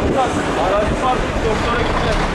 Aptal, aracı var, doktora gittiler.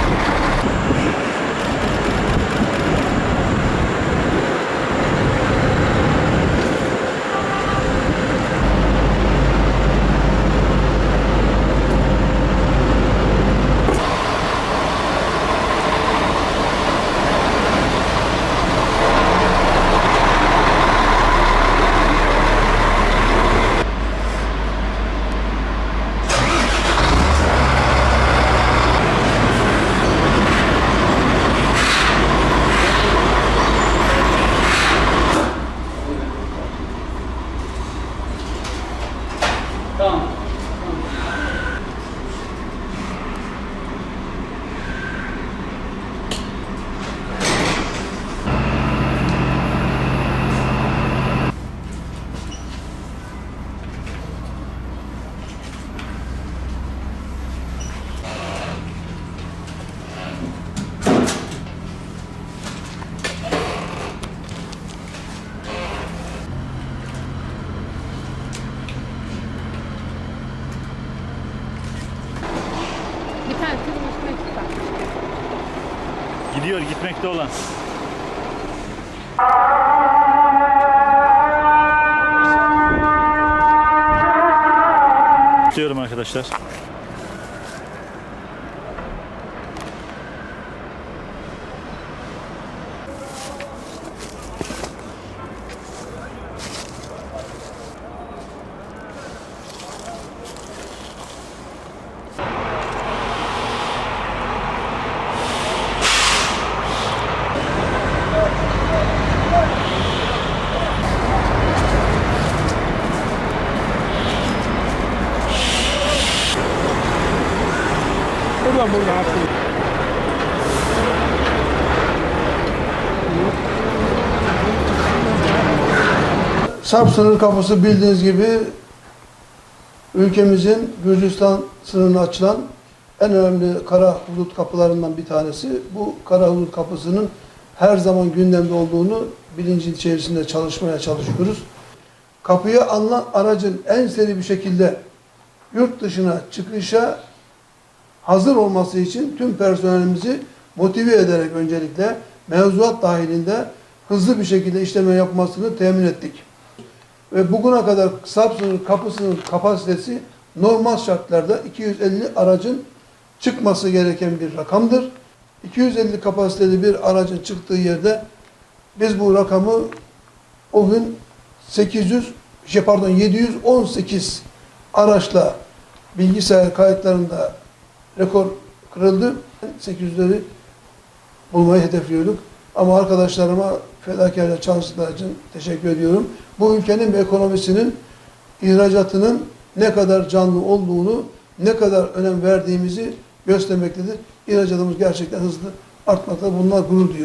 Gidiyor gitmekte olan. Diyorum arkadaşlar. Buradan buradan atlayın. Sarp sınır kapısı bildiğiniz gibi ülkemizin Gürcistan sınırına açılan en önemli kara hudut kapılarından bir tanesi. Bu kara hudut kapısının her zaman gündemde olduğunu bilinci içerisinde çalışmaya çalışıyoruz. Kapıya alınan aracın en seri bir şekilde yurt dışına çıkışa hazır olması için tüm personelimizi motive ederek öncelikle mevzuat dahilinde hızlı bir şekilde işleme yapmasını temin ettik. Ve bugüne kadar Samsun'un kapısının kapasitesi normal şartlarda 250 aracın çıkması gereken bir rakamdır. 250 kapasiteli bir aracın çıktığı yerde biz bu rakamı o gün 800 şey pardon 718 araçla bilgisayar kayıtlarında rekor kırıldı. 800'leri bulmayı hedefliyorduk. Ama arkadaşlarıma fedakarca çalıştıkları için teşekkür ediyorum. Bu ülkenin ekonomisinin ihracatının ne kadar canlı olduğunu, ne kadar önem verdiğimizi göstermektedir. İhracatımız gerçekten hızlı artmakta. Bunlar gurur duyuyor.